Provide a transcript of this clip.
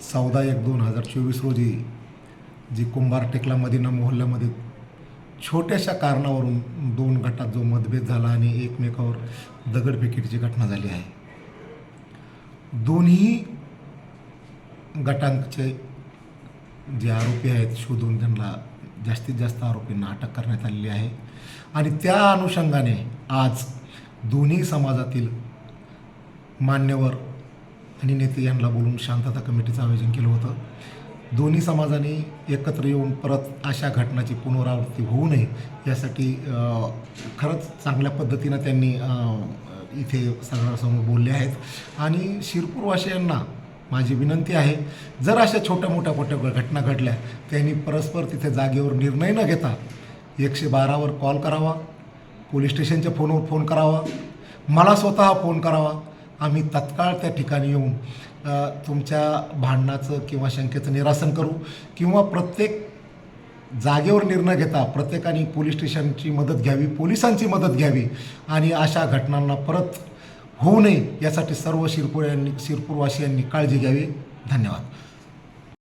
चौदा एक दोन हजार चोवीस रोजी जी कुंभार टेकला मदिना मोहल्ल्यामध्ये छोट्याशा कारणावरून दोन गटात जो मतभेद झाला आणि एकमेकावर दगडफेकीची घटना झाली आहे. दोन्ही गटांचे जे आरोपी आहेत शोधून त्यांना जास्तीत जास्त आरोपींना अटक करण्यात आलेली आहे. आणि त्या अनुषंगाने आज दोन्ही समाजातील मान्यवर आणि नेते यांना बोलून शांतता कमिटीचं आयोजन केलं होतं. दोन्ही समाजाने एकत्र येऊन परत अशा घटनाची पुनरावृत्ती होऊ नये यासाठी खरंच चांगल्या पद्धतीनं त्यांनी इथे सगळ्यासमोर बोलले आहेत. आणि शिरपूरवासियांना माझी विनंती आहे जर अशा छोट्या मोठ्या मोठ्या घटना घडल्या त्यांनी परस्पर तिथे जागेवर निर्णय न घेता एकशे बारावर कॉल करावा पोलीस स्टेशनच्या फोनवर फोन करावा मला स्वतः फोन करावा आम्ही तत्काळ त्या ठिकाणी येऊन तुमच्या भांडणाचं किंवा शंकेचं निरासन करू किंवा प्रत्येक जागेवर निर्णय घेता प्रत्येकाने पोलीस स्टेशनची मदत घ्यावी पोलिसांची मदत घ्यावी आणि अशा घटनांना परत होऊ नये यासाठी सर्व शिरपूर यांनी शिरपूरवासियांनी काळजी घ्यावी. धन्यवाद.